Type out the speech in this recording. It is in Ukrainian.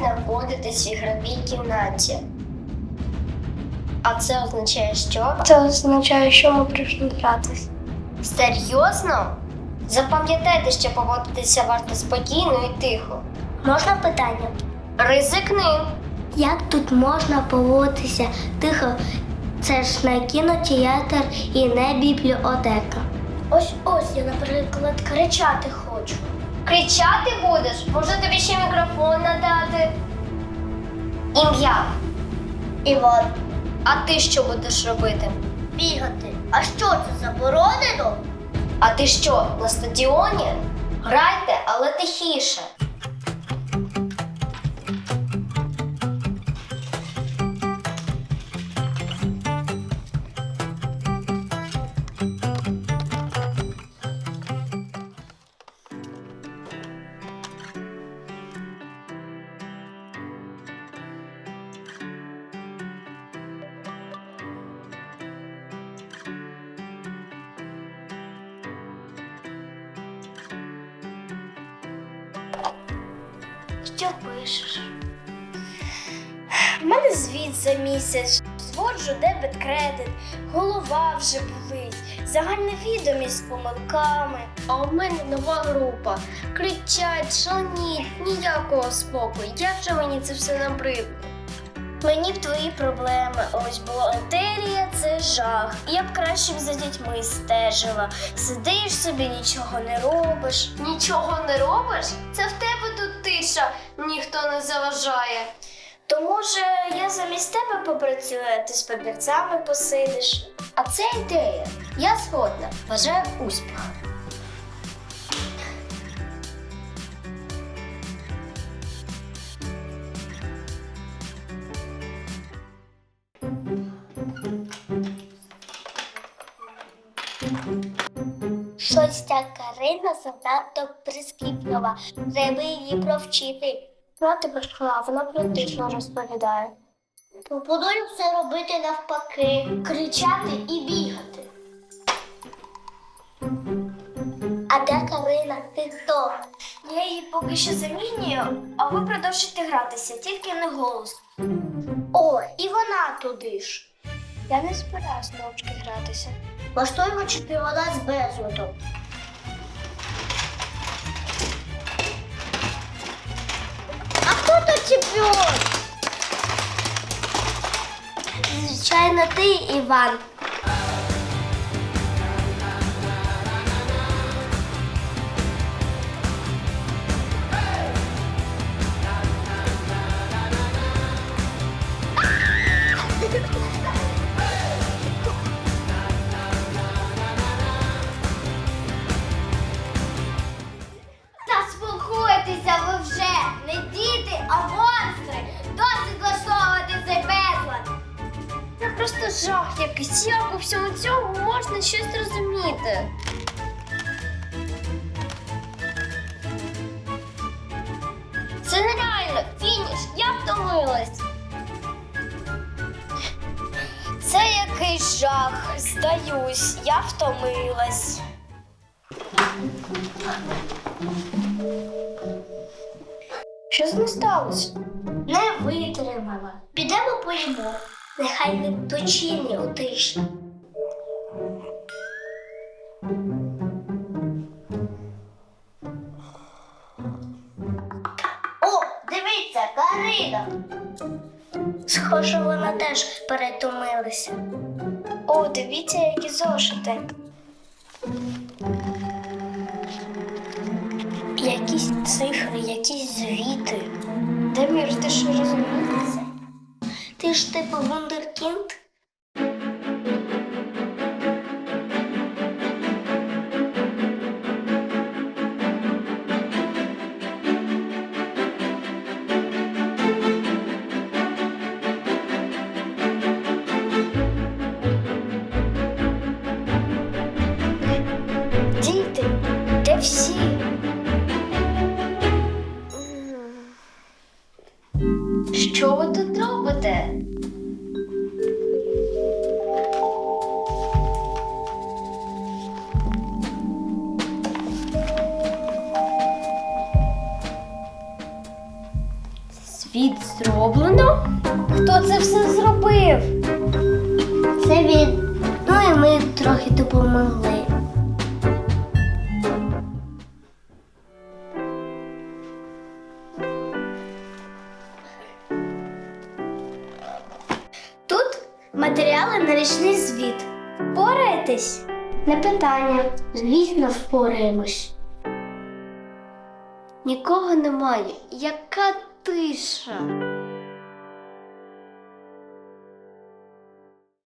знаходитесь в ігровій кімнаті. А це означає що? Це означає, що ми прийшли гратись. Серйозно? Запам'ятайте, що поводитися варто спокійно і тихо. Можна питання? Ризикни. Як тут можна поводитися тихо? Це ж не кінотеатр і не бібліотека. Ось ось я, наприклад, кричати хочу. Кричати будеш? Може тобі ще мікрофон надати? Ім'я. Іван, А ти що будеш робити? бігати. А що це заборонено? А ти що, на стадіоні? Грайте, але тихіше. Що пишеш? У мене звіт за місяць. Зводжу дебет кредит, голова вже болить, загальна відомість з помилками. А у мене нова група. Кричать, шалніть, ніякого спокою. Як же мені це все набридло? Мені б твої проблеми. Ось бухгалтерія це жах. Я б краще б за дітьми стежила. Сидиш собі, нічого не робиш. Нічого не робиш? Це в тебе тут тиша, ніхто не заважає. То може я замість тебе попрацюю, ти з папірцями посидиш. А це ідея. Я згодна. Бажаю успіху. Щось ця Карина занадто прискіплива. Треба її провчити. Проти башкала, вона практично розповідає. Пропоную все робити навпаки, кричати і бігати. А де Карина? Ти хто? Я її поки що замінюю, а ви продовжуйте гратися, тільки не голос. О, і вона туди ж. Я не збираюсь мовчки гратися. Влаштуємо чемпіонат з безладом. Чемпіон? Звичайно, ти, Іван. Та спокойтеся ви вже! Не діти, а просто жах якийсь. Як у всьому цьому можна щось розуміти? Це нереально! Фініш! Я втомилась! Це якийсь жах. Здаюсь, я втомилась. Що з ним сталося? Не витримала. Підемо поїмо. Нехай не точині у тиші. О, дивіться, Карина. Схоже, вона теж перетомилася. О, дивіться, які зошити. Якісь цифри, якісь звіти. Демір, ти що розумієшся? Ти ж типу вундеркінд? золоте. Світ зроблено? Хто це все зробив? Це він. Ну і ми трохи допомогли. Матеріали на річний звіт. Впораєтесь? Не питання. Звісно, впораємось. Нікого немає. Яка тиша.